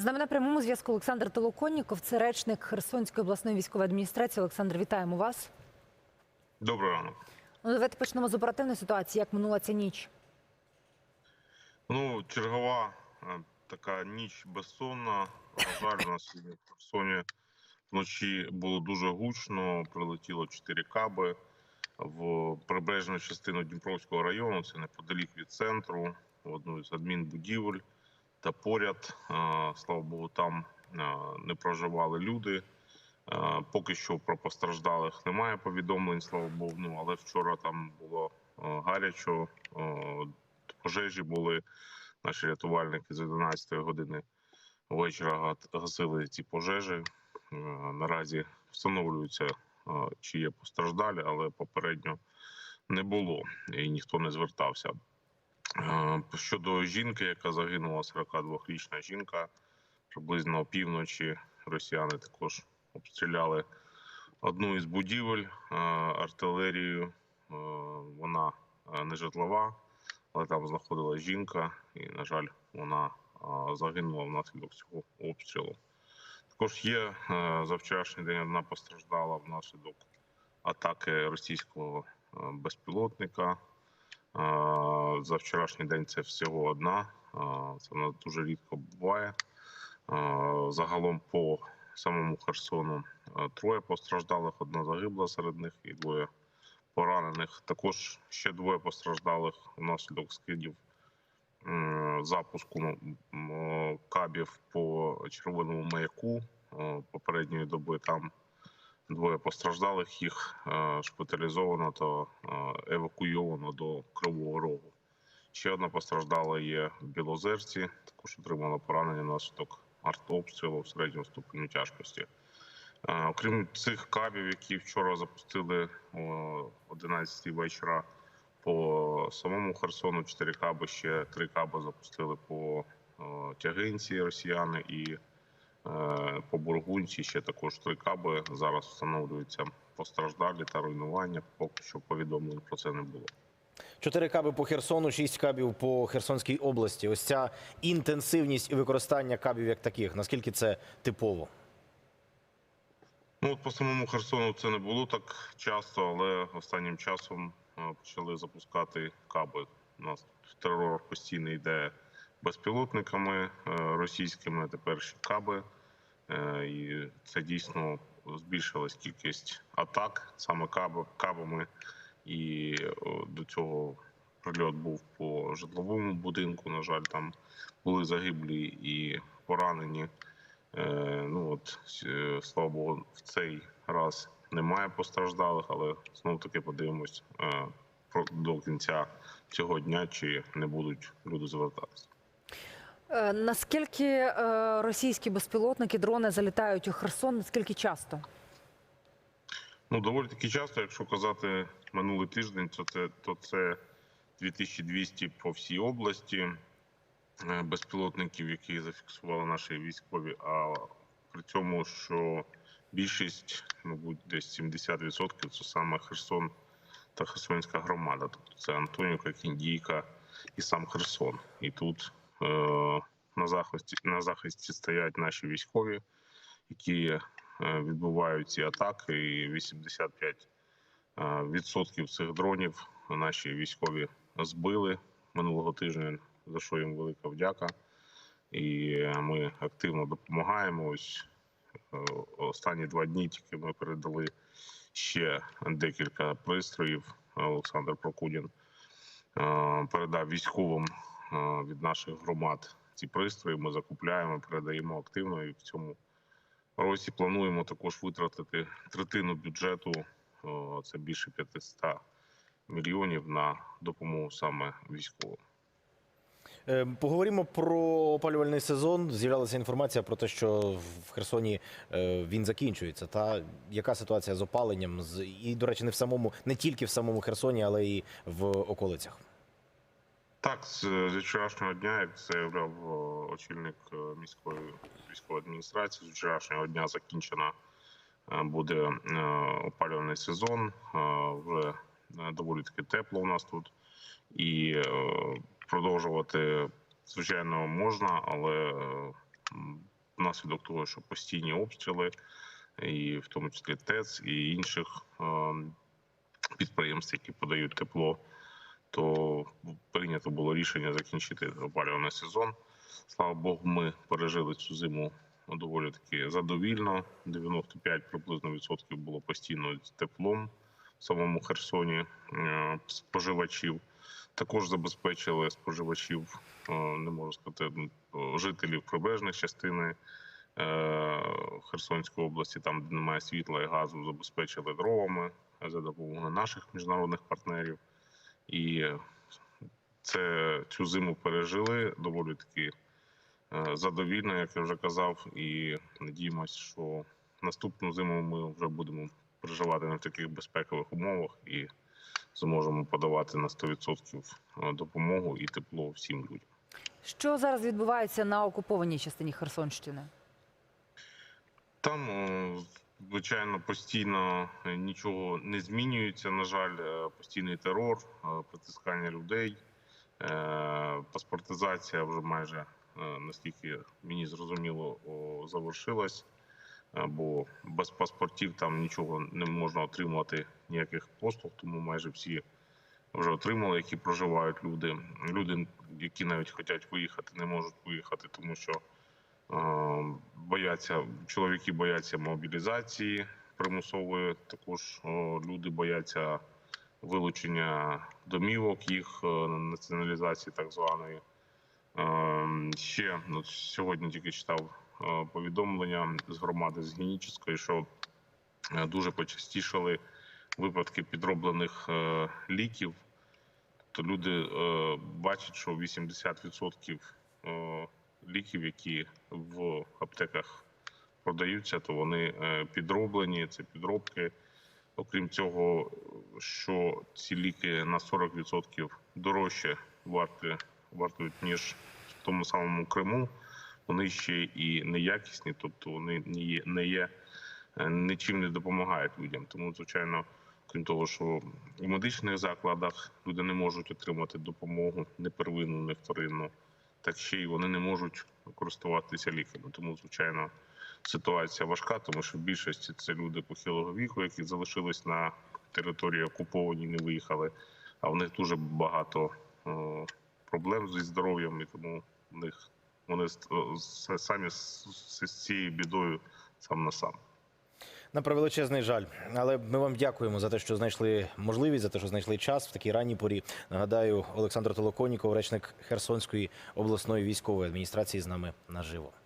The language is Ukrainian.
З нами на прямому зв'язку Олександр Толоконніков, це речник Херсонської обласної військової адміністрації. Олександр, вітаємо вас. Доброго ранок. Ну, давайте почнемо з оперативної ситуації. Як минула ця ніч? Ну, чергова е, така ніч безсонна. На жаль, у нас в Херсоні вночі було дуже гучно. Прилетіло чотири каби в прибережну частину Дніпровського району. Це неподалік від центру, в одну з адмінбудівель. Та поряд, слава Богу, там не проживали люди. Поки що про постраждалих немає повідомлень, слава Богу. Ну але вчора там було гарячо, пожежі були. Наші рятувальники з 11 години вечора гасили ці пожежі. Наразі встановлюються, чи є постраждалі, але попередньо не було і ніхто не звертався. Е, Щодо жінки, яка загинула, 42-річна жінка, приблизно опівночі росіяни також обстріляли одну із будівель е, артилерією. Е, Вона не житлова, але там знаходилась жінка, і, на жаль, вона загинула внаслідок цього обстрілу. Також є за вчорашній день одна постраждала внаслідок атаки російського безпілотника. За вчорашній день це всього одна. Це в нас дуже рідко буває. Загалом по самому Херсону троє постраждалих, одна загибла серед них і двоє поранених. Також ще двоє постраждалих внаслідок скидів запуску кабів по червоному маяку попередньої доби. Там двоє постраждалих, їх е, шпиталізовано та е, евакуйовано до Кривого Рогу. Ще одна постраждала є в Білозерці, також отримала поранення внаслідок артобстрілу в середньому ступеню тяжкості. Е, Окрім цих кабів, які вчора запустили о 11 вечора по самому Херсону, 4 каби, ще 3 каби запустили по тягинці росіяни і по Бургунці ще також 3 каби. Зараз встановлюються постраждалі та руйнування. Поки що повідомлень про це не було. Чотири каби по Херсону, шість кабів по Херсонській області. Ось ця інтенсивність і використання кабів як таких. Наскільки це типово? Ну, от по самому Херсону це не було так часто, але останнім часом е, почали запускати каби. У нас терор постійно йде безпілотниками е, російськими, тепер ще каби. Е, І це дійсно збільшилась кількість атак саме кабами. І до цього прильот був по житловому будинку. На жаль, там були загиблі і поранені. Е, ну от е, слава Богу, в цей раз немає постраждалих, але знов таки подивимось е, до кінця цього дня, чи не будуть люди звертатися. Е, Наскільки е, російські безпілотники, дрони залітають у Херсон? Наскільки часто? Ну доволі таки часто, якщо казати минулий тиждень, то це то це 2200 по всій області е, безпілотників, які зафіксували наші військові. А при цьому, що більшість, мабуть, десь 70% це саме Херсон та Херсонська громада. Тобто це Антонівка, Кіндійка і сам Херсон. І тут на захисті на захисті стоять наші військові, які е, відбувають ці атаки. І 85 е, відсотків цих дронів наші військові збили минулого тижня, за що їм велика вдяка. І ми активно допомагаємо. Ось е, останні два дні тільки ми передали ще декілька пристроїв. Олександр Прокудін е, передав військовим е, від наших громад ці пристрої. Ми закупляємо, передаємо активно і в цьому році плануємо також витратити третину бюджету. Це більше 500 мільйонів на допомогу саме військовим. Е, Поговоримо про опалювальний сезон. З'являлася інформація про те, що в Херсоні е, він закінчується. Та яка ситуація з опаленням? І, до речі, не в самому, не тільки в самому Херсоні, але і в околицях. Так, з вчорашнього дня, як заявляв е, очільник е, міської військової адміністрації, з вчорашнього дня закінчено е, буде опалювальний сезон. Вже доволі таки тепло у нас тут, і продовжувати звичайно можна, але внаслідок того, що постійні обстріли, і в тому числі ТЕЦ і інших підприємств, які подають тепло, то прийнято було рішення закінчити опалювальний сезон. Слава Богу, ми пережили цю зиму доволі таки задовільно. 95 приблизно відсотків було постійно теплом в самому Херсоні е, споживачів. Також забезпечили споживачів, е, не можу сказати, ну, жителів прибережних частини е, Херсонської області, там де немає світла і газу, забезпечили дровами за допомогою наших міжнародних партнерів. І це цю зиму пережили доволі таки е, задовільно, як я вже казав, і надіємося, що наступну зиму ми вже будемо проживати на таких безпекових умовах і зможемо подавати на 100% допомогу і тепло всім людям. Що зараз відбувається на окупованій частині Херсонщини? Там, е, звичайно, постійно е, нічого не змінюється. На жаль, е, постійний терор, е, притискання людей, паспортизація вже майже наскільки мені зрозуміло завершилась. Бо без паспортів там нічого не можна отримати, ніяких послуг, тому майже всі вже отримали, які проживають люди. Люди, які навіть хочуть виїхати, не можуть виїхати, тому що бояться чоловіки бояться мобілізації примусової. Також люди бояться вилучення домівок, їх е, націоналізації так званої. Е, Ще ну, сьогодні тільки читав е, повідомлення з громади з Генічеської, що дуже почастішали випадки підроблених ліків. То люди бачать, що 80% е, ліків, які в аптеках продаються, то вони е, підроблені. Це підробки. Окрім цього, що ці ліки на 40% дорожче варті, вартують, ніж в тому самому Криму. Вони ще і неякісні, тобто вони не є, не є е, нічим не допомагають людям. Тому, звичайно, крім того, що в медичних закладах люди не можуть отримати допомогу не первинну, не вторинну так ще й вони не можуть користуватися ліками. Тому, звичайно, ситуація важка, тому що в більшості це люди похилого віку, які залишились на території окупованій, не виїхали. А в них дуже багато е, проблем зі здоров'ям, і тому в них вони с- самі з цією бідою сам на сам. На превеличезний жаль, але ми вам дякуємо за те, що знайшли можливість, за те, що знайшли час в такій ранній порі. Нагадаю, Олександр Толоконіков, речник Херсонської обласної військової адміністрації, з нами наживо.